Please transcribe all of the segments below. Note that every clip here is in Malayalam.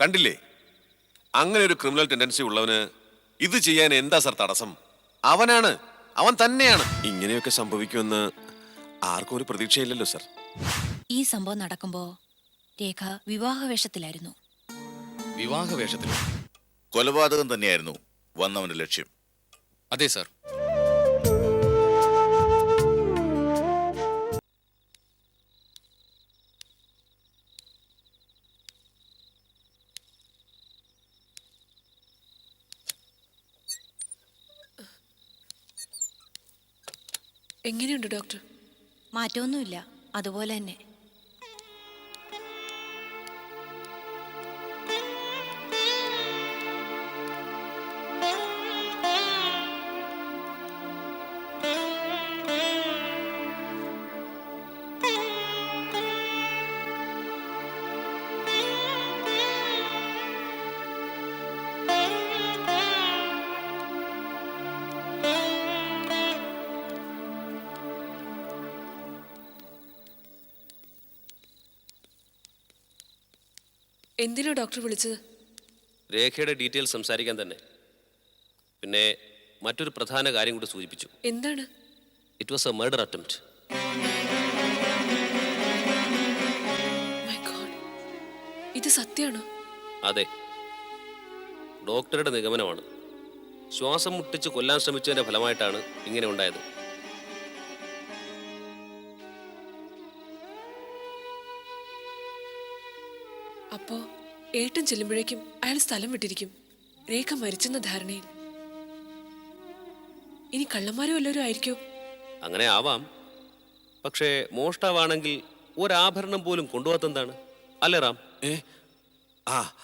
കണ്ടില്ലേ? അങ്ങനെ ഒരു ക്രിമിനൽ ടെൻഡൻസി ഉള്ളവന് ഇത് ചെയ്യാൻ എന്താ സർ തടസ്സം? അവനാണ് അവൻ തന്നെയാണ്. ഇങ്ങനെയൊക്കെ സംഭവിക്കുമെന്ന് ആർക്കും ഒരു പ്രതീക്ഷയില്ലല്ലോ സർ ഈ സംഭവം നടക്കുമ്പോ രേഖ വിവാഹവേഷത്തിലായിരുന്നു. വിവാഹ വേഷത്തിൽ കൊലപാതകം തന്നെയായിരുന്നു വന്നവന്റെ ലക്ഷ്യം. അതെ സാർ എങ്ങനെയുണ്ട് ഡോക്ടർ? മാറ്റമൊന്നുമില്ല. അതുപോലെ തന്നെ. എന്തിനാ ഡോക്ടർ വിളിച്ചത്? രേഖയുടെ ഡീറ്റെയിൽസ് സംസാരിക്കാൻ തന്നെ. പിന്നെ മറ്റൊരു പ്രധാന കാര്യം കൂടി സൂചിപ്പിച്ചു. എന്താണ്? It was a murder attempt ഇത് സത്യമാണോ അതെ. ഡോക്ടറുടെ നിഗമനമാണ്. ശ്വാസം മുട്ടിച്ച് കൊല്ലാൻ ശ്രമിച്ചതിന്റെ ഫലമായിട്ടാണ് ഇങ്ങനെ ഉണ്ടായത്. അപ്പോ ഏട്ടൻ ചെല്ലുമ്പോഴേക്കും അയാൾ സ്ഥലം വിട്ടിരിക്കും. രേഖ മരിച്ചെന്ന ധാരണയിൽ. ഇനി കള്ളന്മാരും എല്ലാവരും ആയിരിക്കോ? അങ്ങനെ ആവാം. പക്ഷേ മോഷ്ടാവാണെങ്കിൽ ഒരാഭരണം പോലും കൊണ്ടുപോകാത്തെന്താണ്? അല്ലേ റാം? ഏ ആ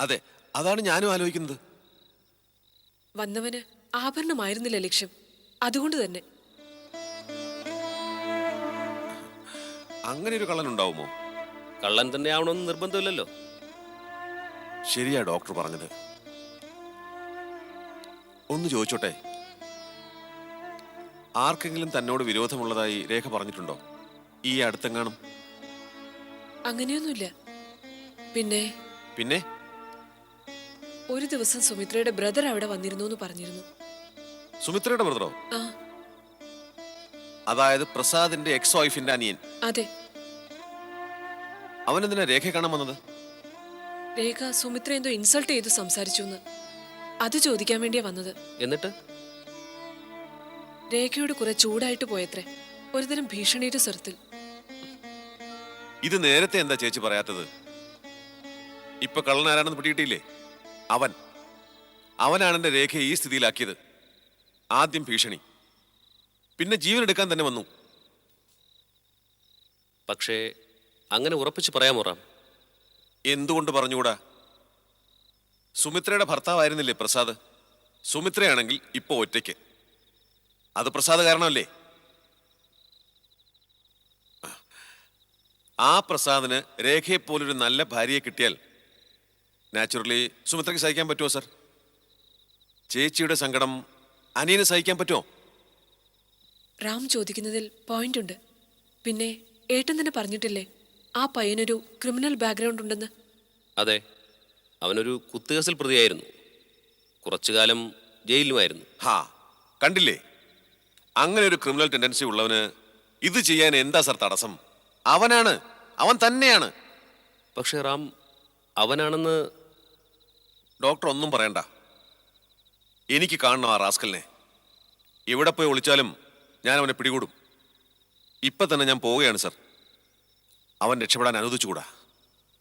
അതെ അതാണ് ഞാനും ആലോചിക്കുന്നത്. വന്നവന് ആഭരണമായിരുന്നില്ല ലക്ഷ്യം. അതുകൊണ്ട് തന്നെ. അങ്ങനെ ഒരു കള്ളൻ ഉണ്ടാവുമോ കള്ളൻ തന്നെ ആവണമെന്ന് നിർബന്ധമില്ലല്ലോ. ശരിയാ ഡോക്ടർ പറഞ്ഞത്. ഒന്ന് ചോദിച്ചോട്ടെ? ആർക്കെങ്കിലും തന്നോട് വിരോധമുള്ളതായി രേഖ പറഞ്ഞിട്ടുണ്ടോ? ഈ അടുത്തെങ്ങാനും? അങ്ങനെയൊന്നുമില്ല. പിന്നെ? പിന്നെ? ഒരു ദിവസം സുമിത്രയുടെ ബ്രദർ അവിടെ വന്നിരുന്നു എന്ന് പറഞ്ഞിരുന്നു. സുമിത്രയുടെ ബ്രദറോ? ആ. അതായത് പ്രസാദിന്റെ എക്സ് വൈഫിന്റെ അനിയൻ. അതെ. അവൻ എന്തിനാ രേഖ കാണാൻ വന്നത്? രേഖ സുമിത്ര എന്തോ ഇൻസൾട്ട് ചെയ്ത് സംസാരിച്ചു എന്ന് അത് ചോദിക്കാൻ വേണ്ടിയാ വന്നത്. എന്നിട്ട്? രേഖയോട് കുറെ ചൂടായിട്ട് പോയത്രേ. ഒരുതരം ഭീഷണിയുടെ സ്വരത്തിൽ. ഇത് നേരത്തെ എന്താ ചേച്ചി പറയാത്തത്? ഇപ്പൊ കള്ളനാരാണെന്ന് പിടിയിട്ടില്ലേ അവൻ. അവനാണ് എന്റെ രേഖയെ ഈ സ്ഥിതിയിലാക്കിയത്. ആദ്യം ഭീഷണി. പിന്നെ ജീവൻ എടുക്കാൻ തന്നെ വന്നു. പക്ഷേ അങ്ങനെ ഉറപ്പിച്ച് പറയാമോ റാം? എന്തുകൊണ്ട് പറഞ്ഞുകൂടാ? സുമിത്രയുടെ ഭർത്താവായിരുന്നില്ലേ പ്രസാദ്? സുമിത്രയാണെങ്കിൽ ഇപ്പോൾ ഒറ്റയ്ക്ക്. അത് പ്രസാദ് കാരണമല്ലേ? ആ പ്രസാദിന് രേഖയെ പോലൊരു നല്ല ഭാര്യയെ കിട്ടിയാൽ നാച്ചുറലി സുമിത്രയ്ക്ക് സഹിക്കാൻ പറ്റുമോ സർ? ചേച്ചിയുടെ സങ്കടം അനിയന് സഹിക്കാൻ പറ്റുമോ? റാം ചോദിക്കുന്നതിൽ പോയിന്റ് ഉണ്ട്. പിന്നെ ഏട്ടൻ തന്നെ പറഞ്ഞിട്ടില്ലേ? ആ പയ്യനൊരു ക്രിമിനൽ ബാക്ക്ഗ്രൗണ്ട് ഉണ്ടെന്ന്. അതെ അവനൊരു കുത്തുകേസിൽ പ്രതിയായിരുന്നു. കുറച്ചു കാലം ജയിലിലുമായിരുന്നു. ഹാ കണ്ടില്ലേ? അങ്ങനെ ഒരു ക്രിമിനൽ ടെൻഡൻസി ഉള്ളവന് ഇത് ചെയ്യാൻ എന്താ സർ തടസ്സം? അവനാണ് അവൻ തന്നെയാണ്. പക്ഷേ റാം അവനാണെന്ന് ഡോക്ടർ ഒന്നും പറയണ്ട. എനിക്ക് കാണണം ആ റാസ്കലിനെ. എവിടെ പോയി ഒളിച്ചാലും ഞാൻ അവനെ പിടികൂടും. ഇപ്പൊ തന്നെ ഞാൻ പോവുകയാണ് സർ. അവൻ രക്ഷപ്പെടാൻ അനുവദിച്ചുകൂടാ?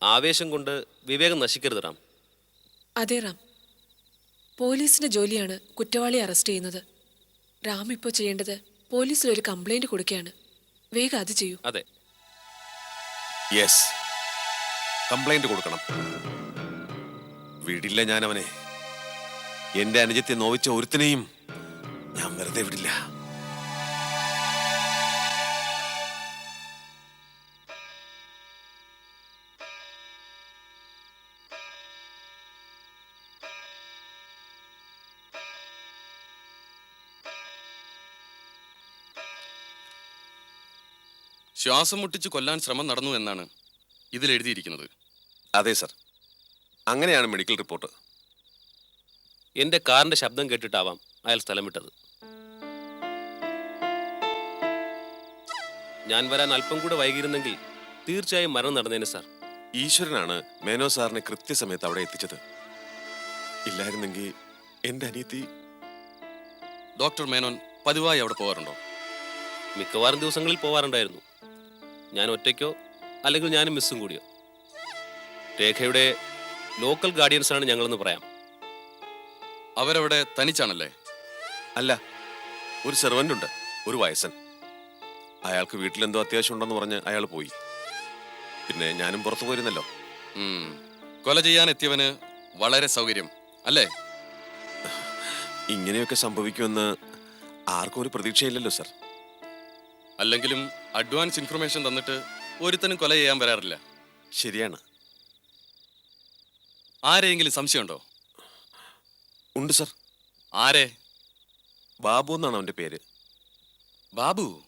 ആവേശം കൊണ്ട് വിവേകം നശിക്കരുത് റാം. അതെ റാം. പോലീസിന്റെ ജോലിയാണ് കുറ്റവാളിയെ അറസ്റ്റ് ചെയ്യുന്നത്. റാം ഇപ്പോൾ ചെയ്യേണ്ടത് പോലീസിൽ ഒരു കംപ്ലൈന്റ് കൊടുക്കുകയാണ്. വേഗം അത് ചെയ്യൂ. അതെ. യെസ് കംപ്ലൈന്റ് കൊടുക്കണം. വിടില്ല ഞാൻ അവനെ എന്റെ അനുജത്തെ നോവിച്ച ഒരുത്തിനെയും ഞാൻ വെറുതെ വിടില്ല. ശ്വാസം മുട്ടിച്ച് കൊല്ലാൻ ശ്രമം നടന്നു എന്നാണ് ഇതിൽ എഴുതിയിരിക്കുന്നത് അതെ സർ. അങ്ങനെയാണ് മെഡിക്കൽ റിപ്പോർട്ട്. എന്റെ കാറിന്റെ ശബ്ദം കേട്ടിട്ടാവാം അയാൾ സ്ഥലം വിട്ടത് ഞാൻ വരാൻ അല്പം കൂടെ വൈകിയിരുന്നെങ്കിൽ തീർച്ചയായും മരണം നടന്നേനെ സാർ. ഈശ്വരനാണ് മേനോ സാറിനെ കൃത്യസമയത്ത് അവിടെ എത്തിച്ചത്. ഇല്ലായിരുന്നെങ്കിൽ എന്റെ അനിയത്തി ഡോക്ടർ മേനോൻ പതിവായി അവിടെ പോകാറുണ്ടോ? മിക്കവാറും ദിവസങ്ങളിൽ പോവാറുണ്ടായിരുന്നു ഞാൻ ഒറ്റയ്ക്കോ? അല്ലെങ്കിൽ ഞാനും മിസ്സും കൂടിയോ? രേഖയുടെ ലോക്കൽ ഗാർഡിയൻസാണ് ഞങ്ങളെന്ന് പറയാം. അവരവിടെ തനിച്ചാണല്ലേ? അല്ല ഒരു സെർവന്റ് ഉണ്ട് ഒരു വയസ്സൻ. അയാൾക്ക് വീട്ടിലെന്തോ അത്യാവശ്യം ഉണ്ടെന്ന് പറഞ്ഞ് അയാൾ പോയി. പിന്നെ ഞാനും പുറത്തു പോയിരുന്നല്ലോ. കൊല ചെയ്യാൻ എത്തിയവന് വളരെ സൗകര്യം അല്ലേ? ഇങ്ങനെയൊക്കെ സംഭവിക്കുമെന്ന് ആർക്കും ഒരു പ്രതീക്ഷയില്ലല്ലോ സർ. അല്ലെങ്കിലും അഡ്വാൻസ് ഇൻഫർമേഷൻ തന്നിട്ട് ഒരുത്തനും കൊല ചെയ്യാൻ വരാറില്ല. ശരിയാണ്. ആരെയെങ്കിലും സംശയമുണ്ടോ? ഉണ്ട് സർ. ആരെ? ബാബു എന്നാണ് അവന്റെ പേര്. ബാബു?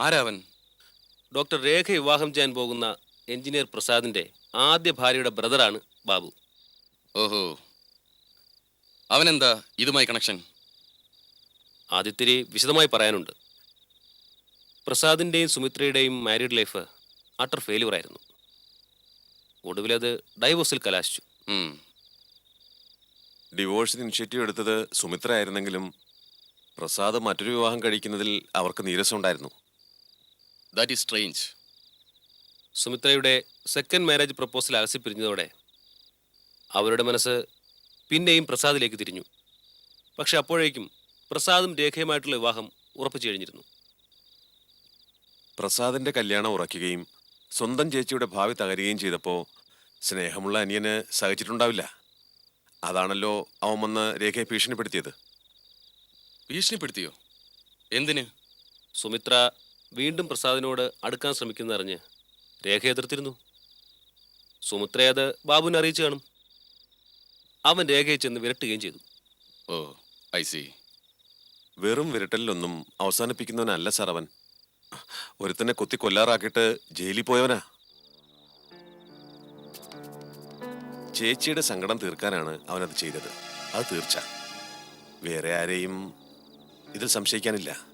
ആരാവൻ ഡോക്ടർ രേഖ വിവാഹം ചെയ്യാൻ പോകുന്ന എഞ്ചിനീയർ പ്രസാദിന്റെ ആദ്യ ഭാര്യയുടെ ബ്രദറാണ് ബാബു. ഓഹോ. അവനെന്താ ഇതുമായി കണക്ഷൻ ആദ്യത്തിരി വിശദമായി പറയാനുണ്ട്. പ്രസാദിന്റെയും സുമിത്രയുടെയും മാരീഡ് ലൈഫ് അട്ടർ ഫെയിലുവർ ആയിരുന്നു. ഒടുവിലത് ഡൈവോഴ്സിൽ കലാശിച്ചു. ഡിവോഴ്സ് ഇനിഷ്യേറ്റീവ് എടുത്തത് സുമിത്ര ആയിരുന്നെങ്കിലും പ്രസാദ് മറ്റൊരു വിവാഹം കഴിക്കുന്നതിൽ അവർക്ക് നീരസം ഉണ്ടായിരുന്നു. ദാറ്റ് ഈസ് സ്ട്രേഞ്ച് സുമിത്രയുടെ സെക്കൻഡ് മാരേജ് പ്രപ്പോസൽ അലസിപ്പിരിഞ്ഞതോടെ അവരുടെ മനസ്സ് പിന്നെയും പ്രസാദിലേക്ക് തിരിഞ്ഞു. പക്ഷെ അപ്പോഴേക്കും പ്രസാദും രേഖയുമായിട്ടുള്ള വിവാഹം ഉറപ്പിച്ചു കഴിഞ്ഞിരുന്നു. പ്രസാദിന്റെ കല്യാണം ഉറയ്ക്കുകയും സ്വന്തം ചേച്ചിയുടെ ഭാവി തകരുകയും ചെയ്തപ്പോൾ സ്നേഹമുള്ള അനിയന് സഹിച്ചിട്ടുണ്ടാവില്ല. അതാണല്ലോ അവൻ വന്ന് രേഖയെ ഭീഷണിപ്പെടുത്തിയത്. ഭീഷണിപ്പെടുത്തിയോ? എന്തിന്? സുമിത്ര വീണ്ടും പ്രസാദിനോട് അടുക്കാൻ ശ്രമിക്കുന്നറിഞ്ഞ് രേഖ എതിർത്തിരുന്നു. സുമിത്ര അത് ബാബുവിനെ അറിയിച്ചു കാണും. അവൻ രേഖയെ ചെന്ന് വിരട്ടുകയും ചെയ്തു. Oh I see. വെറും വിരട്ടലിലൊന്നും അവസാനിപ്പിക്കുന്നവനല്ല സാർ അവൻ. ഒരുത്തനെ കൊത്തി കൊല്ലാറാക്കിട്ട് ജയിലിൽ പോയവനാ. ചേച്ചിയുടെ സങ്കടം തീർക്കാനാണ് അവനത് ചെയ്തത്. അത് തീർച്ച. വേറെ ആരെയും ഇതിൽ സംശയിക്കാനില്ല.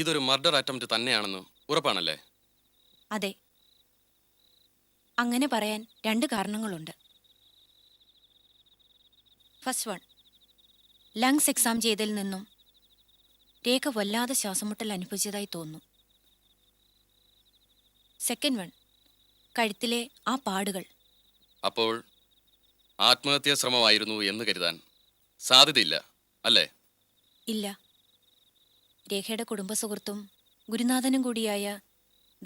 ഇതൊരു മർഡർ അറ്റംപ്റ്റ് തന്നെയാണെന്ന് ഉറപ്പാണല്ലേ? അതെ. അങ്ങനെ പറയാൻ രണ്ട് കാരണങ്ങളുണ്ട്. ഫസ്റ്റ് വൺ ലങ്സ് എക്സാം ചെയ്തതിൽ നിന്നും രേഖ വല്ലാതെ ശ്വാസമുട്ടൽ അനുഭവിച്ചതായി തോന്നുന്നു. സെക്കൻഡ് വൺ കഴുത്തിലെ ആ പാടുകൾ. അപ്പോൾ ആത്മഹത്യാ ശ്രമമായിരുന്നു എന്ന് കരുതാൻ സാധ്യതയില്ല അല്ലേ? ഇല്ല. രേഖയുടെ കുടുംബ സുഹൃത്തും ഗുരുനാഥനും കൂടിയായ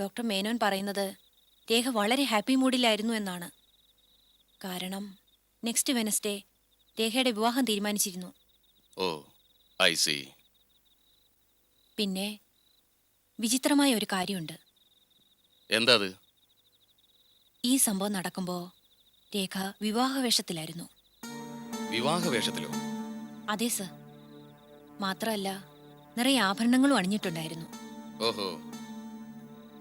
ഡോക്ടർ മേനോൻ പറയുന്നത് രേഖ വളരെ ഹാപ്പി മൂഡിലായിരുന്നു എന്നാണ്. കാരണം നെക്സ്റ്റ് വെനസ്ഡേ രേഖയുടെ വിവാഹം തീരുമാനിച്ചിരുന്നു. ഓ ഐ സി പിന്നെ വിചിത്രമായ ഒരു കാര്യമുണ്ട്. എന്താ ഈ സംഭവം നടക്കുമ്പോ രേഖ വിവാഹവേഷത്തിലായിരുന്നു. വിവാഹ വേഷത്തിലോ അതെ സർ. മാത്രമല്ല നിറയെ ആഭരണങ്ങളും അണിഞ്ഞിട്ടുണ്ടായിരുന്നു. ഓഹോ.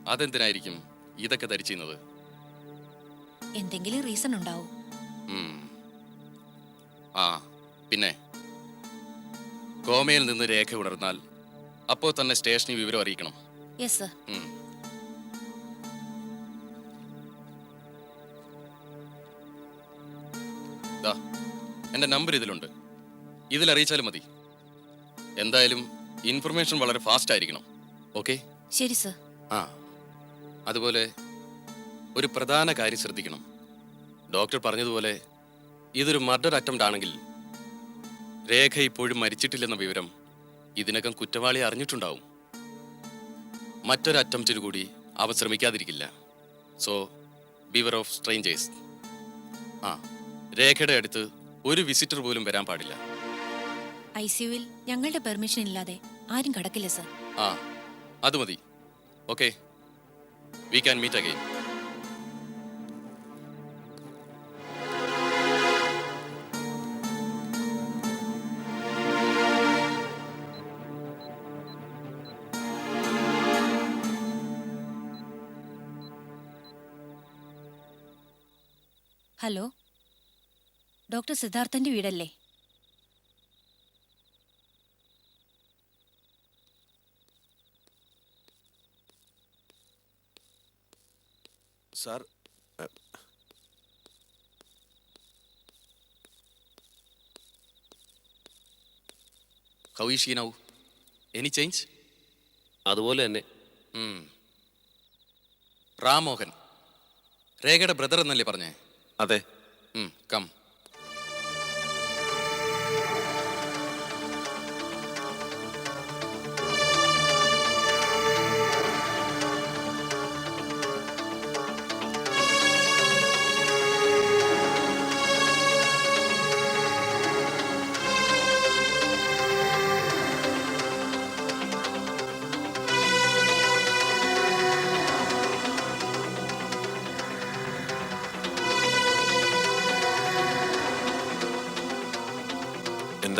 അതെന്തിനായിരിക്കും ഇതൊക്കെ ധരിച്ചിരുന്നത്? എന്തെങ്കിലും റീസൺ ഉണ്ടാവും. ആ പിന്നെ? കോമയിൽ നിന്ന് രേഖ ഉണർന്നാൽ അപ്പോൾ തന്നെ സ്റ്റേഷനിൽ വിവരം അറിയിക്കണം. യെസ് സർ എന്റെ നമ്പർ ഇതിലുണ്ട്. ഇതിൽ അറിയിച്ചാലും മതി. എന്തായാലും ഇൻഫർമേഷൻ വളരെ ഫാസ്റ്റ് ആയിരിക്കണം. ഓക്കെ? ശരി സർ. ആ. അതുപോലെ ഒരു പ്രധാന കാര്യം ശ്രദ്ധിക്കണം. ഡോക്ടർ പറഞ്ഞതുപോലെ ഇതൊരു മർഡർ അറ്റംപ്റ്റ് ആണെങ്കിൽ രേഖ ഇപ്പോഴും മരിച്ചിട്ടില്ലെന്ന വിവരം ഇതിനകം കുറ്റവാളി അറിഞ്ഞിട്ടുണ്ടാവും. മറ്റൊരു അറ്റംപ്റ്റിന് കൂടി അവ ശ്രമിക്കാതിരിക്കില്ല. സോ ബിവർ ഓഫ് സ്ട്രേഞ്ചേഴ്സ് ആ. രേഖയുടെ അടുത്ത് ഒരു വിസിറ്റർ പോലും വരാൻ പാടില്ല. ഐ സിയുവിൽ ഞങ്ങളുടെ പെർമിഷൻ ഇല്ലാതെ ആരും കടക്കില്ല സർ. ആ അത് മതി. Okay. We can meet again hello. Doctor സിദ്ധാർത്ഥന്റെ വീടല്ലേ? Sir how is she now any change അതുപോലെ തന്നെ. റാമോഹൻ രേഖയുടെ ബ്രദർ എന്നല്ലേ പറഞ്ഞേ? അതെ. കം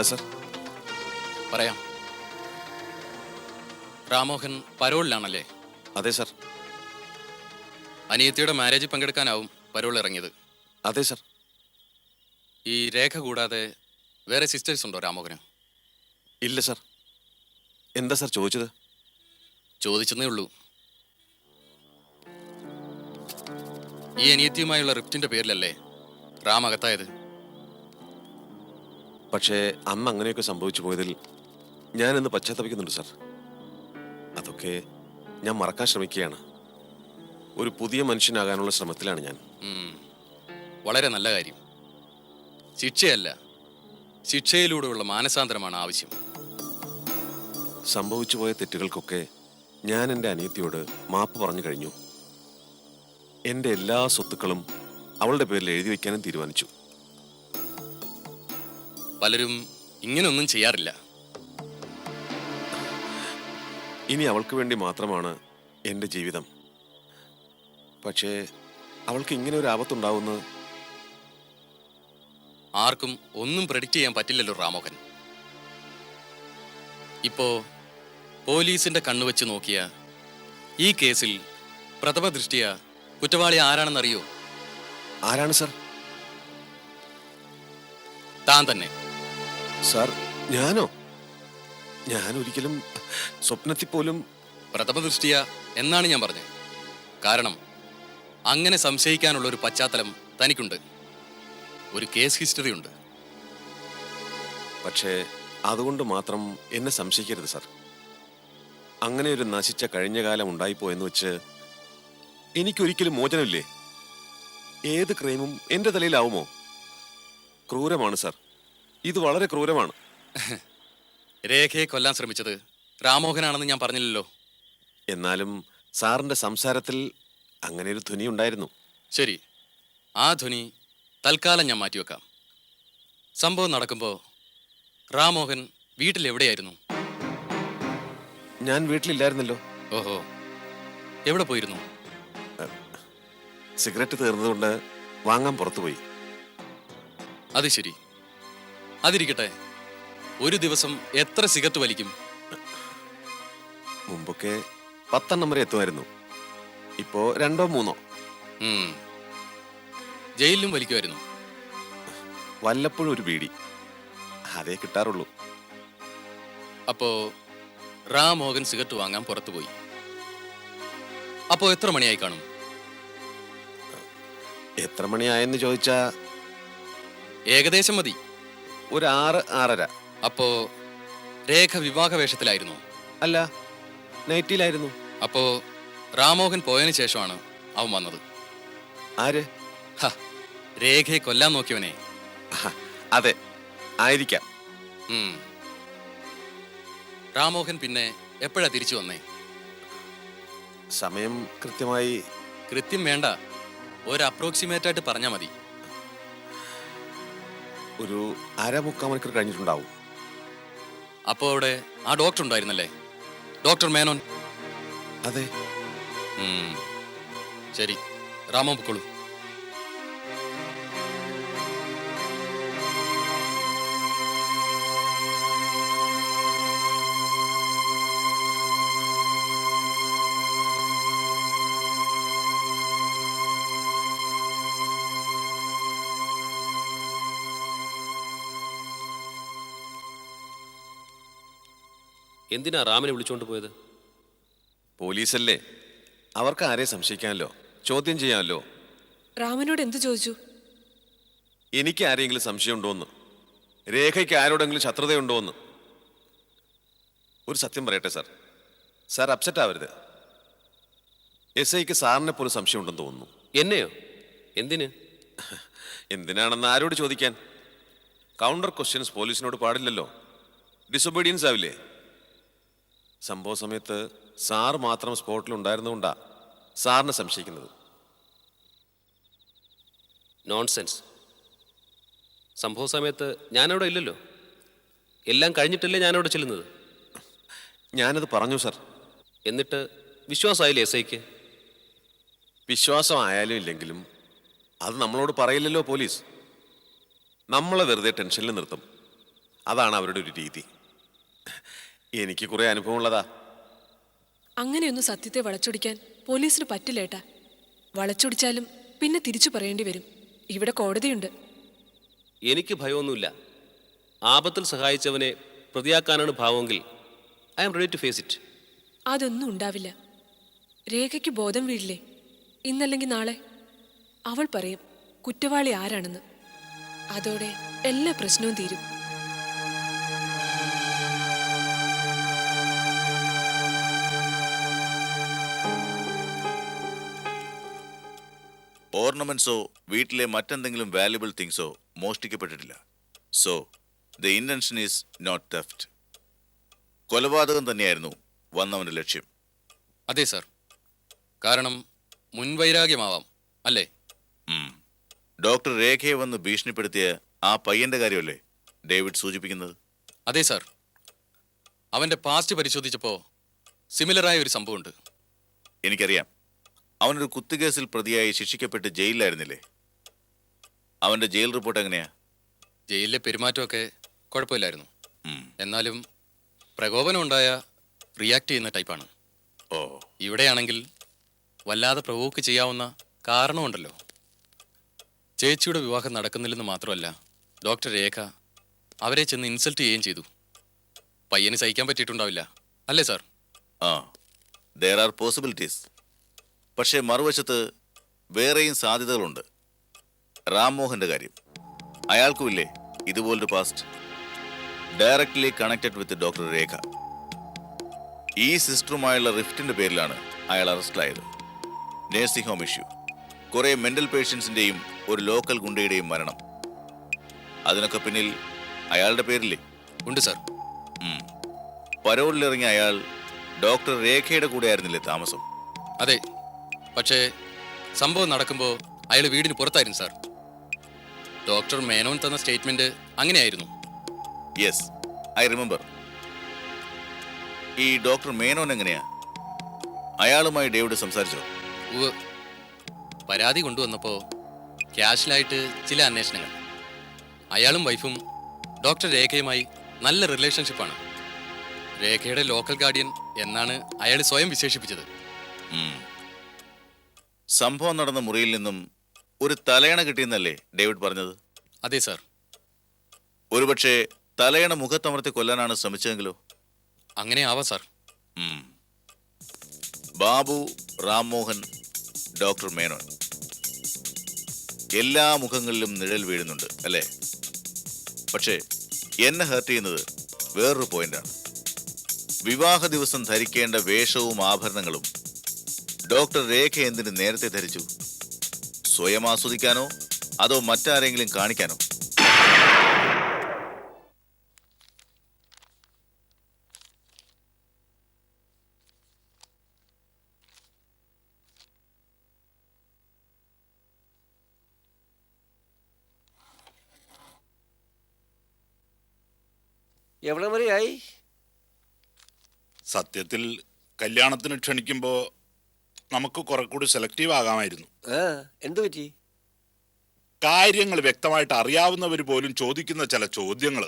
എന്താ സർ. പറയാം. റാമോഹൻ പരോളിലാണല്ലേ? അതെ സർ. അനിയത്തിയുടെ മാരേജിൽ പങ്കെടുക്കാനാവും പരോൾ ഇറങ്ങിയത്. അതെ സർ. ഈ രേഖ കൂടാതെ വേറെ സിസ്റ്റേഴ്സ് ഉണ്ടോ രാമോഹന് ഇല്ല സർ. എന്താ സർ ചോദിച്ചത്? ചോദിച്ചെന്നേ ഉള്ളൂ. ഈ അനിയത്തിയുമായുള്ള റിപ്റ്റിന്റെ പേരിലല്ലേ റാം അകത്തായത്? പക്ഷേ അമ്മ അങ്ങനെയൊക്കെ സംഭവിച്ചു പോയതിൽ ഞാൻ ഇന്ന് പശ്ചാത്തപിക്കുന്നുണ്ട് സാർ. അതൊക്കെ ഞാൻ മറക്കാൻ ശ്രമിക്കുകയാണ്. ഒരു പുതിയ മനുഷ്യനാകാനുള്ള ശ്രമത്തിലാണ് ഞാൻ. വളരെ നല്ല കാര്യം. ശിക്ഷയല്ല ശിക്ഷയിലൂടെയുള്ള മാനസാന്തരമാണ് ആവശ്യം. സംഭവിച്ചു പോയ തെറ്റുകൾക്കൊക്കെ ഞാൻ എന്റെ അനിയത്തിയോട് മാപ്പ് പറഞ്ഞു കഴിഞ്ഞു. എന്റെ എല്ലാ സ്വത്തുക്കളും അവളുടെ പേരിൽ എഴുതി വയ്ക്കാനും തീരുമാനിച്ചു. പലരും ഇങ്ങനൊന്നും ചെയ്യാറില്ല. ഇനി അവൾക്ക് വേണ്ടി മാത്രമാണ് എന്റെ ജീവിതം. പക്ഷേ അവൾക്ക് ഇങ്ങനെ ഒരു ആപത്തുണ്ടാവുന്ന ആർക്കും ഒന്നും പ്രെഡിക്റ്റ് ചെയ്യാൻ പറ്റില്ലല്ലോ റാമോഹൻ. ഇപ്പോ പോലീസിന്റെ കണ്ണുവെച്ച് നോക്കിയ ഈ കേസിൽ പ്രഥമ ദൃഷ്ടിയ കുറ്റവാളി ആരാണെന്നറിയോ? ആരാണ് സർ? താൻ തന്നെ. സാർ ഞാനോ? ഞാൻ ഒരിക്കലും സ്വപ്നത്തിൽ പോലും പ്രഥമ ദൃഷ്ടിയ എന്നാണ് ഞാൻ പറഞ്ഞത്. കാരണം അങ്ങനെ സംശയിക്കാനുള്ള ഒരു പശ്ചാത്തലം തനിക്കുണ്ട്. ഒരു കേസ് ഹിസ്റ്ററി ഉണ്ട് പക്ഷേ അതുകൊണ്ട് മാത്രം എന്നെ സംശയിക്കരുത് സാർ. അങ്ങനെ ഒരു നശിച്ച കഴിഞ്ഞ കാലം ഉണ്ടായിപ്പോയെന്ന് വെച്ച് എനിക്കൊരിക്കലും മോചനമില്ലേ? ഏത് ക്രൈമും എന്റെ തലയിലാവുമോ? ക്രൂരമാണ് സാർ. ഇത് വളരെ ക്രൂരമാണ്. രേഖയെ കൊല്ലാൻ ശ്രമിച്ചത് രാമോഹനാണെന്ന് ഞാൻ പറഞ്ഞില്ലല്ലോ. എന്നാലും സാറിന്റെ സംസാരത്തിൽ അങ്ങനെ ഒരു ധ്വനി ഉണ്ടായിരുന്നു. ശരി. ആ ധ്വനി തൽക്കാലം ഞാൻ മാറ്റിവെക്കാം. സംഭവം നടക്കുമ്പോൾ റാമോഹൻ വീട്ടിൽ എവിടെയായിരുന്നു? ഞാൻ വീട്ടിലില്ലായിരുന്നല്ലോ. ഓഹോ. എവിടെ പോയിരുന്നു? സിഗരറ്റ് തീർന്നതുകൊണ്ട് വാങ്ങാൻ പുറത്തുപോയി. അത് ശരി. അതിരിക്കട്ടെ. ഒരു ദിവസം എത്ര സിഗരറ്റ് വലിക്കും? മുമ്പൊക്കെ പത്തെണ്ണം വരെ എത്തുമായിരുന്നു. ഇപ്പോ രണ്ടോ മൂന്നോ. ഉം. ജയിലിലും വലിക്കുമായിരുന്നു. വല്ലപ്പോഴും ഒരു ബീഡി അതേ കിട്ടാറുള്ളൂ. അപ്പോ റാമോഹൻ സിഗരറ്റ് വാങ്ങാൻ പുറത്തുപോയി. അപ്പോ എത്ര മണിയായി കാണും? എത്ര മണിയായെന്ന് ചോദിച്ചാ ഏകദേശം മതി. ഒരു ആറ് ആറര. അപ്പോ രേഖ വിവാഹ വേഷത്തിലായിരുന്നു അല്ല നൈറ്റിയിലായിരുന്നു. അപ്പോ രാമോഹൻ പോയതിനു ശേഷമാണ് അവൻ വന്നത്. ആര്? ഹ, രേഖയെ കൊല്ലാൻ നോക്കിയവനെ. അതെ ആയിരിക്കാം. ഉം. രാമോഹൻ പിന്നെ എപ്പോഴാ തിരിച്ചു വന്നേ? സമയം കൃത്യമായി കൃത്യം വേണ്ട. ഒരു അപ്രോക്സിമേറ്റ് ആയിട്ട് പറഞ്ഞാൽ മതി. ഒരു അര മുക്കാൽ മണിക്കൂർ കഴിഞ്ഞിട്ടുണ്ടാവും. അപ്പോൾ അവിടെ ആ ഡോക്ടർ ഉണ്ടായിരുന്നല്ലേ? ഡോക്ടർ മേനോൻ? അതെ. ഉം. ശരി. രാമോ പൊക്കോളൂ. എന്തിനാ റാമിനെ വിളിച്ചോണ്ട് പോയത്? പോലീസല്ലേ. അവർക്ക് ആരെ സംശയിക്കാമല്ലോ ചോദ്യം ചെയ്യാമല്ലോ റാമിനോട് എന്ത് ചോദിച്ചു? എനിക്ക് ആരെങ്കിലും സംശയമുണ്ടോന്ന്. രേഖയ്ക്ക് ആരോടെങ്കിലും ശത്രുതയുണ്ടോന്ന്. ഒരു സത്യം പറയട്ടെ സാർ. സാർ അപ്സെറ്റ് ആവരുത്. എസ് ഐക്ക് സാറിനെ പോലും സംശയമുണ്ടെന്ന് തോന്നുന്നു. എന്നെയോ? എന്തിന്? എന്തിനാണെന്ന് ആരോട് ചോദിക്കാൻ? കൗണ്ടർ ക്വസ്റ്റ്യൻസ് പോലീസിനോട് പാടില്ലല്ലോ. ഡിസൊബീഡിയൻസ് ആവില്ലേ? സംഭവ സമയത്ത് സാർ മാത്രം സ്പോട്ടിൽ ഉണ്ടായിരുന്നുകൊണ്ടാ സാറിനെ സംശയിക്കുന്നത്. നോൺസെൻസ് സംഭവ സമയത്ത് ഞാനവിടെ ഇല്ലല്ലോ. എല്ലാം കഴിഞ്ഞിട്ടല്ലേ ഞാനവിടെ ചെല്ലുന്നത്? ഞാനത് പറഞ്ഞു സർ. എന്നിട്ട് വിശ്വാസമായില്ലേ എസ് ഐക്ക്? വിശ്വാസമായാലും ഇല്ലെങ്കിലും അത് നമ്മളോട് പറയില്ലല്ലോ പോലീസ്. നമ്മളെ വെറുതെ ടെൻഷനിൽ നിർത്തും. അതാണ് അവരുടെ ഒരു രീതി. എനിക്ക് കുറേ അനുഭവമുള്ളതാ. അങ്ങനെയൊന്നും സത്യത്തെ വളച്ചൊടിക്കാൻ പോലീസിന് പറ്റില്ലേട്ടാ വളച്ചൊടിച്ചാലും പിന്നെ തിരിച്ചു പറയേണ്ടി വരും. ഇവിടെ കോടതിയുണ്ട്. എനിക്ക് ഭയമൊന്നുമില്ല. ആപത്തിൽ സഹായിച്ചവനെ പ്രതിയാക്കാനാണ് ഭാവമെങ്കിൽ I'm ready to face it. അതൊന്നും ഉണ്ടാവില്ല. രേഖയ്ക്ക് ബോധം വീഴില്ലേ? ഇന്നല്ലെങ്കിൽ നാളെ അവൾ പറയും കുറ്റവാളി ആരാണെന്ന്. അതോടെ എല്ലാ പ്രശ്നവും തീരും. ഓർണമെന്റ്സോ വീട്ടിലെ മറ്റെന്തെങ്കിലും വാല്യുബിൾ തിങ്സോ മോഷ്ടിക്കപ്പെട്ടിട്ടില്ല. So the intention is not theft കൊലപാതകം തന്നെയായിരുന്നു വന്നവന്റെ ലക്ഷ്യം. അതെ സർ കാരണം മുൻവൈരാഗ്യമാവാം അല്ലേ? ഡോക്ടർ രേഖയെ വന്ന് ഭീഷണിപ്പെടുത്തിയ ആ പയ്യന്റെ കാര്യമല്ലേ ഡേവിഡ് സൂചിപ്പിക്കുന്നത്? അതെ സർ അവന്റെ പാസ്റ്റ് പരിശോധിച്ചപ്പോൾ സിമിലറായ ഒരു സംഭവമുണ്ട്. എനിക്കറിയാം. അവനൊരു കുത്തുകേസിൽ പ്രതിയായി ശിക്ഷിക്കപ്പെട്ട് ജയിലിലായിരുന്നില്ലേ? അവന്റെ ജയിൽ റിപ്പോർട്ട് എങ്ങനെയാ? ജയിലിലെ പെരുമാറ്റമൊക്കെ കുഴപ്പമില്ലായിരുന്നു. എന്നാലും പ്രകോപനം ഉണ്ടായ റിയാക്ട് ചെയ്യുന്ന ടൈപ്പാണ് ഓ. ഇവിടെയാണെങ്കിൽ വല്ലാതെ പ്രവോക്ക് ചെയ്യാവുന്ന കാരണമുണ്ടല്ലോ. ചേച്ചിയുടെ വിവാഹം നടക്കുന്നില്ലെന്ന് മാത്രമല്ല ഡോക്ടർ രേഖ അവരെ ചെന്ന് ഇൻസൾട്ട് ചെയ്യുകയും ചെയ്തു. പയ്യന് സഹിക്കാൻ പറ്റിയിട്ടുണ്ടാവില്ല. അല്ലേ സാർ ആ. ദർ ആർ പോസിബിലിറ്റീസ് പക്ഷേ മറുവശത്ത് വേറെയും സാധ്യതകളുണ്ട്. രാംമോഹന്റെ കാര്യം. കാര്യം അയാൾക്കുമില്ലേ ഇതുപോലൊരു past directly connected with doctor Rekha. ഈ സിസ്റ്ററുമായുള്ള റിഫ്റ്റിന്റെ പേരിലാണ് അയാൾ അറസ്റ്റിലായത് നേഴ്സിംഗ് ഹോം ഇഷ്യൂ കുറെ മെന്റൽ പേഷ്യൻസിന്റെയും ഒരു ലോക്കൽ ഗുണ്ടയുടെയും മരണം. അതിനൊക്കെ പിന്നിൽ അയാളുടെ പേരില്ലേ? ഉണ്ട് സാർ. പരോളിലിറങ്ങിയ അയാൾ ഡോക്ടർ രേഖയുടെ കൂടെ ആയിരുന്നില്ലേ താമസം? അതെ. പക്ഷേ സംഭവം നടക്കുമ്പോൾ അയാൾ വീടിന് പുറത്തായിരുന്നു സാർ. ഡോക്ടർ മേനോൻ തന്ന സ്റ്റേറ്റ്മെന്റ് അങ്ങനെയായിരുന്നു. യെസ് ഐ റിമെമ്പർ ഈ ഡോക്ടർ മേനോൻ എങ്ങനെയാ? അയാളുമായി ഡേവിഡ് സംസാരിച്ചോ? പരാതി കൊണ്ടുവന്നപ്പോൾ ക്യാഷിലായിട്ട് ചില അന്വേഷണങ്ങൾ. അയാളും വൈഫും ഡോക്ടർ രേഖയുമായി നല്ല റിലേഷൻഷിപ്പാണ് രേഖയുടെ ലോക്കൽ ഗാർഡിയൻ എന്നാണ് അയാൾ സ്വയം വിശേഷിപ്പിച്ചത്. സംഭവം നടന്ന മുറിയിൽ നിന്നും ഒരു തലയണ കിട്ടിയെന്നല്ലേ ഡേവിഡ് പറഞ്ഞത്? അതെ സാർ. ഒരുപക്ഷെ തലയണ മുഖത്തമർത്തി കൊല്ലാനാണ് ശ്രമിച്ചതെങ്കിലോ? അങ്ങനെ ആവാം സാർ. ബാബു റാംമോഹൻ ഡോക്ടർ മേനോൻ. എല്ലാ മുഖങ്ങളിലും നിഴൽ വീഴുന്നുണ്ട് അല്ലേ? പക്ഷേ എന്നെ ഹേർട്ട് ചെയ്യുന്നത് വേറൊരു പോയിന്റാണ്. വിവാഹ ദിവസം ധരിക്കേണ്ട വേഷവും ആഭരണങ്ങളും ഡോക്ടർ രേഖ എന്തിന് നേരത്തെ ധരിച്ചു? സ്വയം ആസ്വദിക്കാനോ? അതോ മറ്റാരെങ്കിലും കാണിക്കാനോ? എവിടെ വരെയായി? സത്യത്തിൽ കല്യാണത്തിന് ക്ഷണിക്കുമ്പോൾ നമുക്ക് കുറെ കൂടി സെലക്റ്റീവ് ആകാമായിരുന്നു എന്തു പറ്റി? കാര്യങ്ങൾ വ്യക്തമായിട്ട് അറിയാവുന്നവർ പോലും ചോദിക്കുന്ന ചില ചോദ്യങ്ങൾ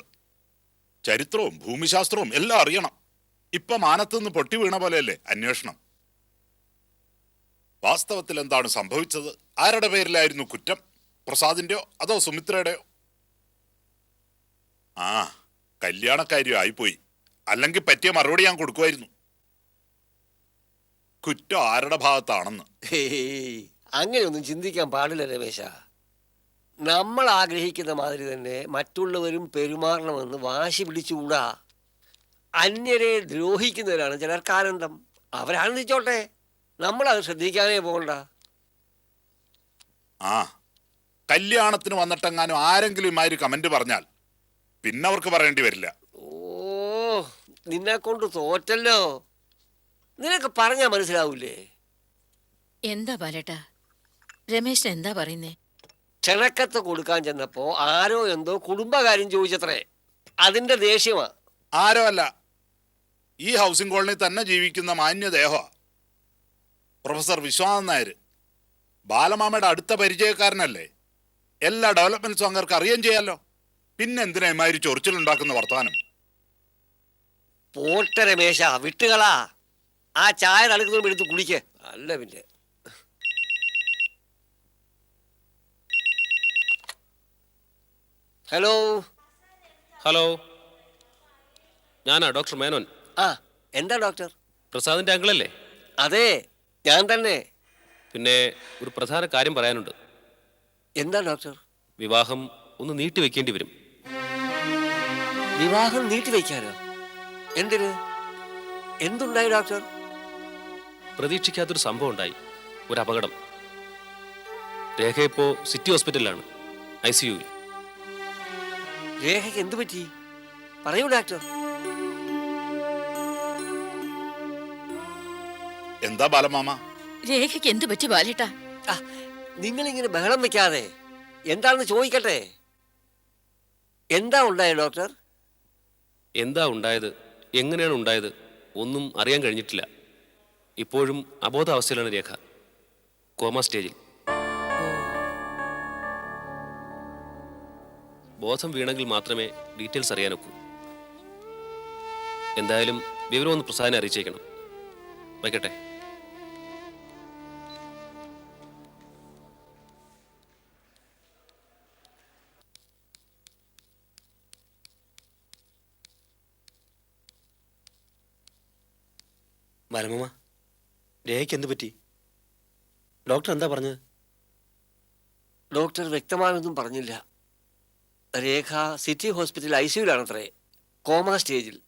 ചരിത്രവും ഭൂമിശാസ്ത്രവും എല്ലാം അറിയണം. ഇപ്പൊ മാനത്തുനിന്ന് പൊട്ടി വീണ പോലെയല്ലേ അന്വേഷണം? വാസ്തവത്തിൽ എന്താണ് സംഭവിച്ചത്? ആരുടെ പേരിലായിരുന്നു കുറ്റം? പ്രസാദിന്റെയോ അതോ സുമിത്രയുടെയോ? ആ കല്യാണക്കാരിയോ ആയിപ്പോയി അല്ലെങ്കിൽ പറ്റിയ മറുപടി ഞാൻ കൊടുക്കുമായിരുന്നു. കുറ്റം ആരുടെ ഭാഗത്താണെന്ന്. ഹേയ്, അങ്ങനെയൊന്നും ചിന്തിക്കാൻ പാടില്ല രമേശ. നമ്മൾ ആഗ്രഹിക്കുന്ന മാതിരി തന്നെ മറ്റുള്ളവരും പെരുമാറണമെന്ന് വാശി പിടിച്ചുകൂടാ. അന്യരെ ദ്രോഹിക്കുന്നവരാണ് ചിലർക്ക് ആനന്ദം അവരാനന്ദിച്ചോട്ടെ നമ്മളത് ശ്രദ്ധിക്കാനേ പോകണ്ട. ആ കല്യാണത്തിന് വന്നിട്ടെങ്ങാനും ആരെങ്കിലും ഇമാതിരി കമന്റ് പറഞ്ഞാൽ പിന്നെ അവർക്ക് പറയേണ്ടി വരില്ല. ഓ നിന്നെ കൊണ്ട് തോറ്റല്ലോ. നിനക്ക് പറഞ്ഞാ മനസ്സിലാവൂലേ? എന്താ ബാലേട്ടാ? രമേശൻ എന്താ പറയുന്നേ? ക്ഷണക്കത്ത് കൊടുക്കാൻ ചെന്നപ്പോ ആരോ എന്തോ കുടുംബകാര്യം ചോദിച്ചത്രേ. അതിന്റെ ദേഷ്യമാ. ആരോ അല്ല. ഈ ഹൗസിംഗ് കോളനി തന്നെ ജീവിക്കുന്ന മാന്യദേഹ പ്രൊഫസർ വിശ്വനാഥൻ നായർ. ബാലമാമയുടെ അടുത്ത പരിചയക്കാരനല്ലേ. എല്ലാ ഡെവലപ്മെന്റ്സും അങ്ങർക്ക് അറിയാൻ ചെയ്യാലോ. പിന്നെ എന്തിനാ ഇമാതിരി ചൊറിച്ചിലുണ്ടാക്കുന്ന വർത്തമാനം? പോട്ടെ രമേശ വിട്ടുകളാ. ആ ചായ തണുക്കുന്നതും എടുത്ത് കുടിക്ക്. അല്ല പിന്നെ. ഹലോ. ഹലോ. ഞാനാ ഡോക്ടർ മേനോൻ. ആ എന്താ ഡോക്ടർ? പ്രസാദിന്റെ അങ്കിളല്ലേ? അതെ ഞാൻ തന്നെ. പിന്നെ ഒരു പ്രധാന കാര്യം പറയാനുണ്ട്. എന്താ ഡോക്ടർ? വിവാഹം ഒന്ന് നീട്ടി വെക്കേണ്ടി വരും. വിവാഹം നീട്ടി വെക്കാനോ? എന്തിന്? എന്തുണ്ടായി ഡോക്ടർ? പ്രതീക്ഷിക്കാത്തൊരു സംഭവം ഉണ്ടായി. ഒരു അപകടം രേഖ ഇപ്പോ സിറ്റി ഹോസ്പിറ്റലിലാണ് ഐ സി യുവിൽ രേഖയ്ക്ക് എന്തു പറ്റി? പറയൂ ഡോക്ടർ. എന്താ ബാലമാമ രേഖയ്ക്ക് എന്ത് പറ്റി ബാലേട്ടാ? ആ നിങ്ങളിങ്ങനെ ബഹളം വെക്കാതെ എന്താണെന്ന് ചോദിക്കട്ടെ? എന്താ ഉണ്ടായത് ഡോക്ടർ? എന്താ ഉണ്ടായത്? എങ്ങനെയാണ് ഉണ്ടായത്? ഒന്നും അറിയാൻ കഴിഞ്ഞിട്ടില്ല. ഇപ്പോഴും അബോധാവസ്ഥയിലാണ് രേഖ. കോമ സ്റ്റേജിൽ. ബോധം വീണെങ്കിൽ മാത്രമേ ഡീറ്റെയിൽസ് അറിയാനൊക്കൂ. എന്തായാലും വിവരം ഒന്ന് പ്രസാദിനെ അറിയിച്ചേക്കണം. വയ്ക്കട്ടെ. ബാലമ്മ രേഖയ്ക്ക് എന്ത് പറ്റി? ഡോക്ടർ എന്താ പറഞ്ഞത്? ഡോക്ടർ വ്യക്തമായൊന്നും പറഞ്ഞില്ല. രേഖ സിറ്റി ഹോസ്പിറ്റൽ ഐ സിയുലാണത്രേ കോമ സ്റ്റേജിൽ.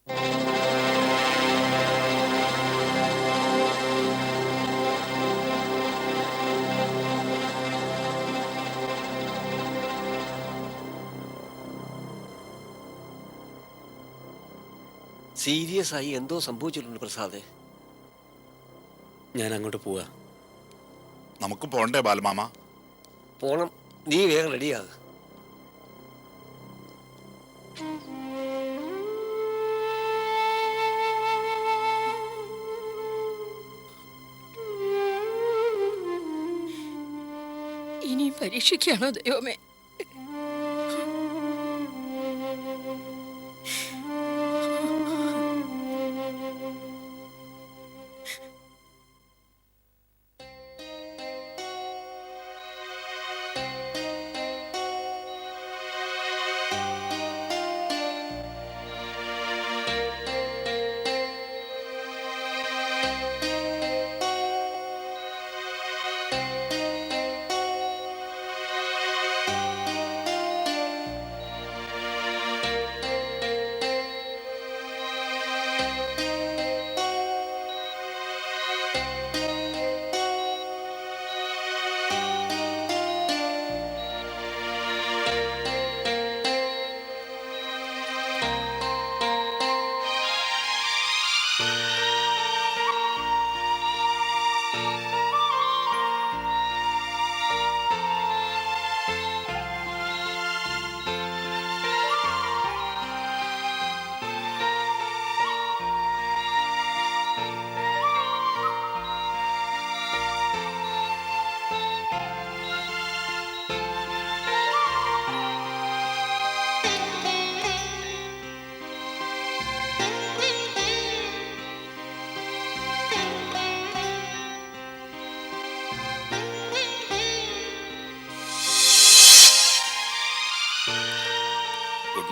സീരിയസ് ആയി എന്തോ സംഭവിച്ചിട്ടുണ്ട് പ്രസാദേ. ഞാൻ അങ്ങോട്ട് പോവാ. നമുക്ക് പോണ്ടേ ബാലമാമ? പോണം. നീ വേഗം റെഡിയാ. ഇനിയും പരീക്ഷിക്കുകയാണോ ദൈവമേ?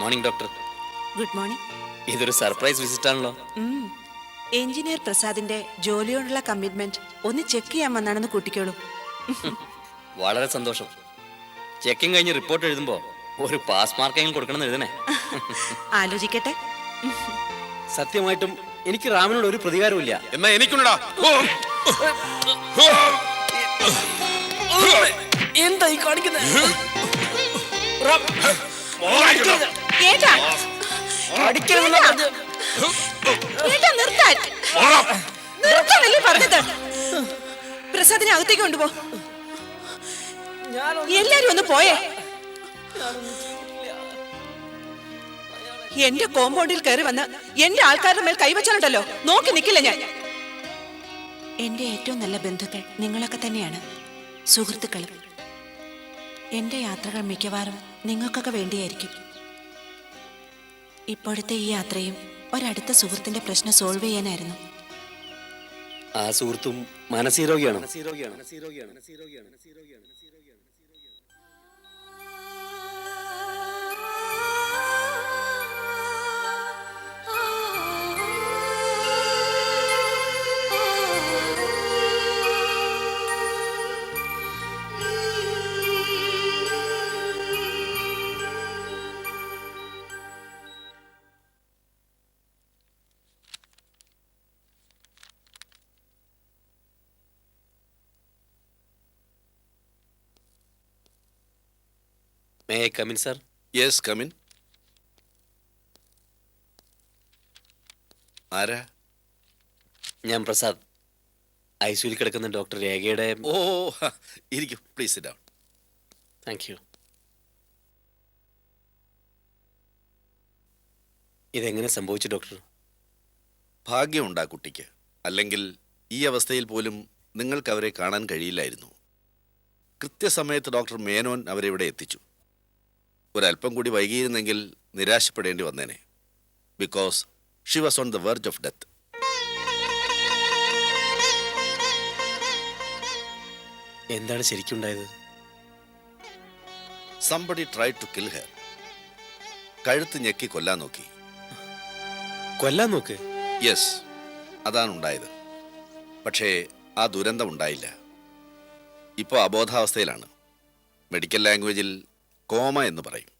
Morning doctor. Good morning. ഇതൊരു സർപ്രൈസ് വിസിറ്റ് ആണല്ലോ. എഞ്ചിനീയർ പ്രസാദിന്റെ ജോലിയോടുള്ള കമ്മിറ്റ്മെന്റ് ഒന്ന് ചെക്ക് ചെയ്യാൻ വന്നാണെന്ന് കൂട്ടിക്കോളൂ. വളരെ സന്തോഷം. ചെക്കിംഗ് കഴിഞ്ഞ് റിപ്പോർട്ട് എഴുതുമ്പോൾ ഒരു പാസ് മാർക്കെങ്കിലും കൊടുക്കണം എഴുതണേ. ആലോചിക്കട്ടെ. സത്യമായിട്ടും എനിക്ക് റാമിനോട് ഒരു പ്രതികാരമില്ല എന്നാ എനിക്കുണ്ടടാ. എന്തായി കാണിക്കുന്നത് ഏട്ടാ ഏട്ടാ! ഏട്ടാ, നിർത്താൻ. നിർത്താനല്ലേ പറഞ്ഞത്? പ്രസാദിനെ അകത്തേക്ക് കൊണ്ടുപോ. എല്ലാരും ഒന്ന് പോയേ. എന്റെ കോമ്പൗണ്ടിൽ കയറി വന്ന് എന്റെ ആൾക്കാരുടെ മേൽ കൈവച്ചാലുണ്ടല്ലോ. നോക്കി നിൽക്കില്ല ഞാൻ? എന്റെ ഏറ്റവും നല്ല ബന്ധുക്കൾ നിങ്ങളൊക്കെ തന്നെയാണ്. സുഹൃത്തുക്കളും എന്റെ യാത്രകൾ മിക്കവാറും നിങ്ങൾക്കൊക്കെ വേണ്ടിയായിരിക്കും. ഇപ്പോഴത്തെ ഈ യാത്രയും ഒരടുത്ത സുഹൃത്തിന്റെ പ്രശ്നം സോൾവ് ചെയ്യാനായിരുന്നു. ആ സുഹൃത്തും മാനസിക may I come in sir yes come in ആരാ? ഞാൻ പ്രസാദ്. ഐ സിയിൽ കിടക്കുന്ന ഡോക്ടർ രേഖയുടെ ഓ ഇരിക്കും. പ്ലീസ് ഡൗൺ താങ്ക് യു ഇതെങ്ങനെ സംഭവിച്ചു ഡോക്ടർ? ഭാഗ്യമുണ്ടാ കുട്ടിക്ക്. അല്ലെങ്കിൽ ഈ അവസ്ഥയിൽ പോലും നിങ്ങൾക്ക് അവരെ കാണാൻ കഴിയില്ലായിരുന്നു. കൃത്യസമയത്ത് ഡോക്ടർ മേനോൻ അവരെ ഇവിടെ എത്തിച്ചു. ഒരല്പം കൂടി വൈകിയിരുന്നെങ്കിൽ നിരാശപ്പെടേണ്ടി വന്നേനെ. Because she was on the verge of death എന്താണ് ശരിക്കും ഉണ്ടായത് somebody try to kill her കഴുത്ത് ഞെക്കി കൊല്ലാൻ നോക്കി. കൊല്ലാൻ നോക്ക്? യെസ് അതാണ് ഉണ്ടായത് പക്ഷേ ആ ദുരന്തം ഉണ്ടായില്ല ഇപ്പോൾ അബോധാവസ്ഥയിലാണ്. മെഡിക്കൽ ലാംഗ്വേജിൽ കോമ എന്ന് പറയും.